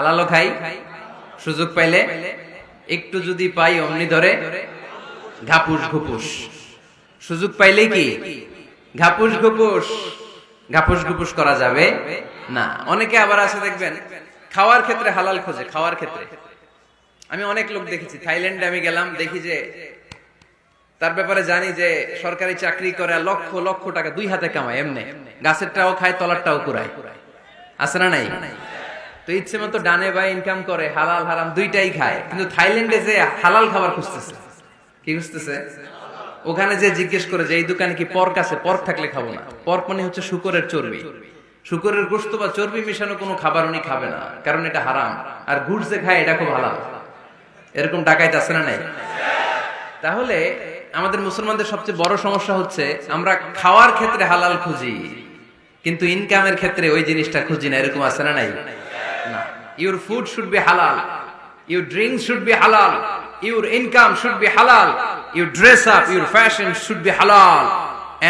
হালালো খাই, সুযোগ পাইলে একটু যদি পাই অমনি ধরে, ঘাপুস ঘুপুস। সুযোগ পাইলে কি? ঘাপুস ঘুপুস। ঘাপুস ঘুপুস করা যাবে? না। অনেকে আবার আছে দেখবেন, খাওয়ার ক্ষেত্রে হালাল খোঁজে, খাওয়ার ক্ষেত্রে। আমি অনেক লোক দেখেছি, থাইল্যান্ডে আমি গেলাম, দেখি যে তার ব্যাপারে জানি যে সরকারি চাকরি করে লক্ষ লক্ষ টাকা দুই হাতে কামায়, এমনি। গাছেরটাও খায়, তলারটাও কুড়ায়। আছে না নাই? তো ইচ্ছে মতো ডানে বা ইনকাম করে, হালাল, হারাম দুইটাই খায়। কিন্তু থাইল্যান্ডে যে হালাল খাবার খুঁজতেছে, কি খুঁজতেছে? ওখানে যে জিজ্ঞেস করে যে, এই দোকানে কি পর্ক আছে? পর্ক থাকলে খাব না। পর্ক মানে হচ্ছে শুকরের চর্বি। শুকরের গোস্ত বা চর্বি মিশানো কোনো খাবার উনি খাবে না, কারণ এটা হারাম। আর গুড় যে খায়, এটা খুব হালাল। এরকম ডাকাইতে আছে না নাই? তাহলে আমাদের মুসলমানদের সবচেয়ে বড় সমস্যা হচ্ছে, আমরা খাওয়ার ক্ষেত্রে হালাল খুঁজি, কিন্তু ইনকামের ক্ষেত্রে ওই জিনিসটা খুঁজি না। এরকম আছে না নাই? ইউর ফুড শুড বি হালাল ইউর ড্রিঙ্ক শুড বি হালাল ইউর ইনকাম শুড বি হালাল your dress up your fashion should be হালাল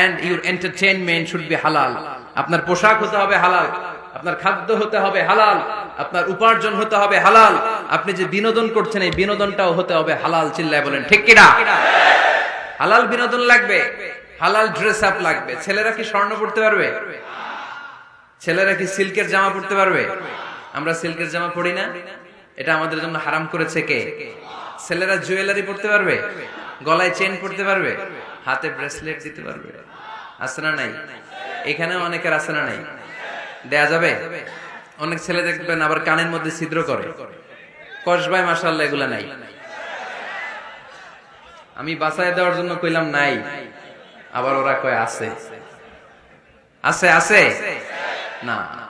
and your entertainment should be হালাল আপনার পোশাক হতে হবে হালাল। আপনার খাদ্য হতে হবে হালাল। আপনার উপার্জন হতে হবে হালাল। আপনি যে বিনোদন করছেন, এই বিনোদনটাও হতে হবে হালাল, চিল্লায় বলেন, ঠিক কিনা? হালাল বিনোদন লাগবে। হালাল ড্রেস আপ লাগবে। ছেলেরা কি স্বর্ণ পড়তে পারবে? ছেলেরা কি সিল্কের জামা পড়তে পারবে? আমরা সিল্কের জামা পড়ি না? এটা আমাদের জন্য হারাম করেছে কে? ছেলেরা জুয়েলারি পড়তে পারবে? গলায় চেন পড়তে পারবে? হাতে ব্রেসলেট দিতে পারবে? আছে না নাই? এখানে অনেকের আছে না নাই? দেয়া যাবে? অনেক ছেলে দেখবেন আবার কানের মধ্যে ছিদ্র করে। কসবাই মাসাল্লাহ এগুলা নাই। আমি বাসায় দেওয়ার জন্য কইলাম নাই। আবার ওরা কয়, আছে। আছে আছে? না।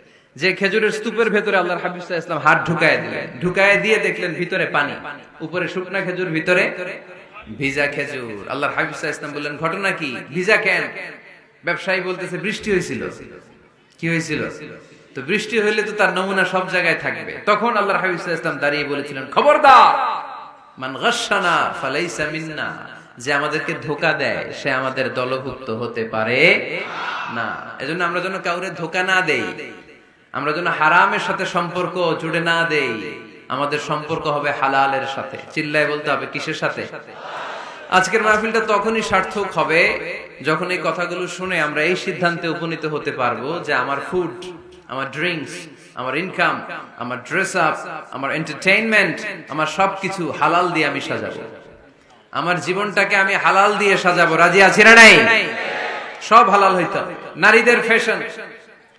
যে খেজুরের স্তূপের ভেতরে আল্লাহর হাবিব ওয়াসাল্লাম হাত ঢুকায় দিলেন। ঢুকায় দিয়ে দেখলেন ভিতরে পানি। উপরে শুকনা খেজুর, ভিতরে ভিজা খেজুর। আল্লাহর হাবিব ওয়াসাল্লাম বললেন, ঘটনা কি? ভিজা কেন? ব্যবসায়ী বলতেছে, বৃষ্টি হয়েছিল। কি হয়েছিল? তো বৃষ্টি হইলে তো তার নমুনা সব জায়গায় থাকবে। তখন আল্লাহর হাবিব ওয়াসাল্লাম দাঁড়িয়ে বলেছিলেন, খবরদার! মান গাশানা ফালাইসা মিন্না। যে আমাদেরকে ধোকা দেয়, সে আমাদের দলভুক্ত হতে পারে না। এজন্য আমরা যেন কাউরে ধোকা না দেই। আমরা যেন হারামের সাথে সম্পর্ক জুড়ে না দেই। আমাদের সম্পর্ক হবে হালালের সাথে। চিল্লায় বলতে হবে, কিসের সাথে? আজকের মাহফিলটা তখনই সার্থক হবে যখন এই কথাগুলো শুনে আমরা এই সিদ্ধান্তে উপনীত হতে পারব যে আমার ফুড আমার ড্রিঙ্কস আমার ইনকাম আমার ড্রেস আপ আমার এন্টারটেইনমেন্ট আমার সবকিছু হালাল দিয়ে আমি সাজাবো। আমার জীবনটাকে আমি হালাল দিয়ে সাজাবো। রাজি আছি না নাই? সব হালাল হইতে। নারীদের ফ্যাশন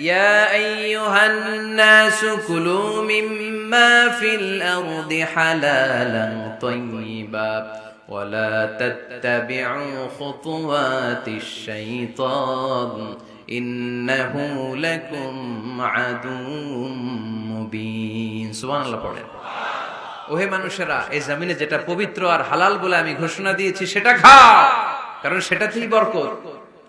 ইয়া আইয়ুহান নাসু কুলু মিম্মা ফিল আরদি হালালান তাইয়্যিবা ولا تتبعوا خطوات الشيطان إنه لكم عدو مبين سبحان الله পড়েন ওহে মানুষেরা এই জমিনে যেটা পবিত্র আর হালাল বলে আমি ঘোষণা দিয়েছি সেটা খাও কারণ সেটাতেই বরকত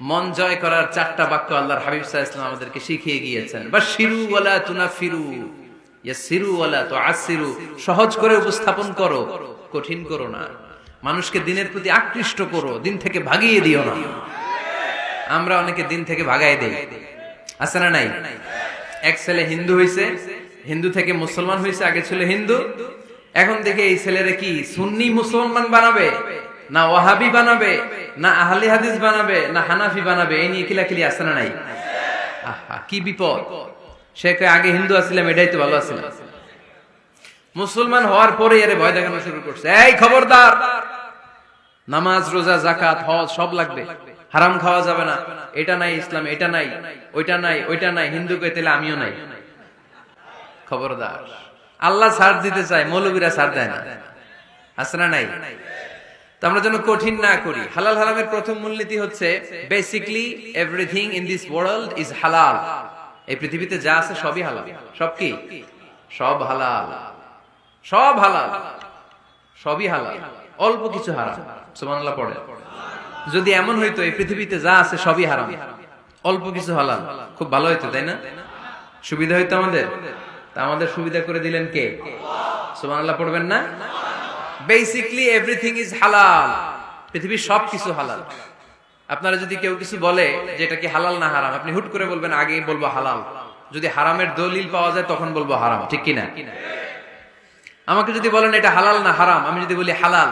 মন জয় করার চারটা বাক্য হাবিব আমাদেরকে শিখিয়ে গিয়েছেন। বা তুনাফিরু ইয়াসিরু ওয়ালা তুআসিরু সহজ করে উপস্থাপন করো, কঠিন করো না। মানুষকে দিনের প্রতি আকৃষ্ট করো, দিন থেকে ভাগিয়ে দিও না। আমরা অনেকে দিন থেকে ভাগাই দেই। আছে না নাই? এক ছেলে হিন্দু হইছে, হিন্দু থেকে মুসলমান হইছে, আগে ছিল হিন্দু এখন দেখে এই ছেলেরে কি, সুন্নি মুসলমান বানাবে? না ওয়াহাবি বানাবে? না আহলি হাদিস বানাবে? না হানাফি বানাবে? এই নিয়ে কিলাকিলি আছে না নাই? কি বিপদ। সে আগে হিন্দু আসছিলাম এটাই তো ভালো আসছিলাম মুসলমান হওয়ার পরে এর ভয় দেখানো শুরু করছে। এই খবরদার! নামাজ, রোজা জাকাত হজ সব লাগবে। হারাম খাওয়া যাবে না। এটা নাই ইসলাম, এটা নাই, ওইটা নাই ওইটা নাই। হিন্দু কে তাহলে আমিও নাই। খবরদার। আল্লাহ ছাড় দিতে চায়, মৌলবীরা ছাড় দেয় না। আছে না নাই? তো আমরা যেন কঠিন না করি। হালাল হারামের প্রথম মূলনীতি হচ্ছে basically everything in this world is হালাল এই পৃথিবীতে যা আছে সবই হালাল। সব কি? সব হালাল। সব হালাল। সবই হালাল। অল্প কিছু হারাম। সুবহানাল্লাহ পড়ে। যদি এমন হইতো, এই পৃথিবীতে যা আছে সবই হারাম। অল্প কিছু হালাল। খুব ভালো হইতো, তাই না? সুবিধা হইতো আমাদের? তা আমাদের সুবিধা করে দিলেন কে? সুবহানাল্লাহ পড়বেন না? বেসিকলি এভরিথিং ইজ হালাল পৃথিবীর সব কিছু হালাল। আপনারা যদি কেউ কিছু বলে যে এটা কি হালাল না হারাম, আপনি হুট করে বলবেন আগে বলব হালাল। যদি হারামের দলিল পাওয়া যায়, তখন বলব হারাম। ঠিক কিনা? আমাকে যদি বলেন, এটা হালাল না হারাম? আমি যদি বলি, হালাল।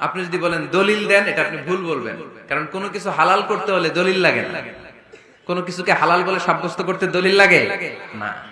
আপনি যদি বলেন, দলিল দেন, এটা আপনি ভুল বলবেন। কারণ কোনো কিছু হালাল করতে হলে দলিল লাগে কোনো কিছুকে হালাল বলে সাব্যস্ত করতে দলিল লাগে? না।